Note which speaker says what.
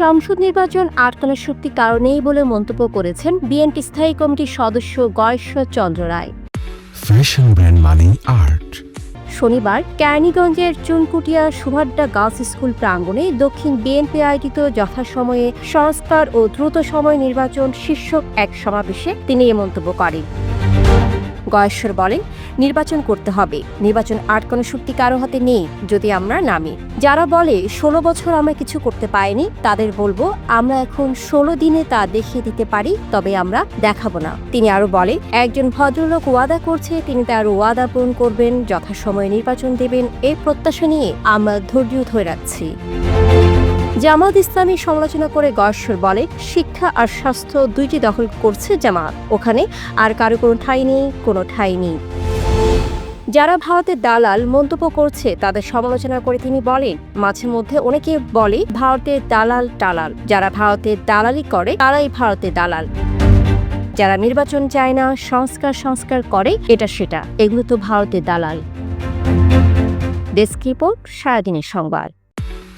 Speaker 1: সংসদ নির্বাচন আটকানোর শক্তি কারণেই বলে মন্তব্য করেছেন বিএনপি স্থায়ী কমিটির সদস্য গয়েশ্বর চন্দ্র রায়।
Speaker 2: ফ্যাশন ব্র্যান্ড মানেই আর্ট
Speaker 1: শনিবার ক্যানিগঞ্জের চুনকুটিয়া সুভাড্ডা গার্লস স্কুল প্রাঙ্গণে দক্ষিণ বিএনপি আয়োজিত যথাসময়ে সংস্কার ও দ্রুত সময় নির্বাচন শীর্ষক এক সমাবেশে তিনি এ মন্তব্য করেন। গয়েশ্বর বলেন, নির্বাচন করতে হবে। নির্বাচন আটকানো শক্তি কারও হাতে নেই, যদি আমরা নামি। যারা বলে, ষোলো বছর আমরা কিছু করতে পারিনি তাদের বলব, আমরা এখন ষোলো দিনে তা দেখিয়ে দিতে পারি, তবে আমরা দেখাবো না। তিনি আরও বলে একজন ভদ্রলোক ওয়াদা করছে, তিনি তার ওয়াদা পূরণ করবেন, যথাসময়ে নির্বাচন দেবেন। এই প্রত্যাশা নিয়ে আমরা ধৈর্য ধরে রাখছি। জামাত ইসলামী সমালোচনা করে গয়েশ্বর বলে, শিক্ষা আর স্বাস্থ্য দুইটি দখল করছে জামাত। ওখানে আর কারও কোনো ঠাঁই নেই, কোনো ঠাঁই নেই। যারা ভারতের দালাল মন্তব্য করছে, তাদের সমালোচনা করে তিনি বলেন, মাঝে মধ্যে অনেকে বলে ভারতের দালাল টালাল। যারা ভারতের দালালি করে, তারাই ভারতের দালাল। যারা নির্বাচন চায় না, সংস্কার সংস্কার করে, এটা সেটা। এগুলো তো ভারতের দালাল। ডেস্ক রিপোর্ট, সারাদিনের সংবাদ।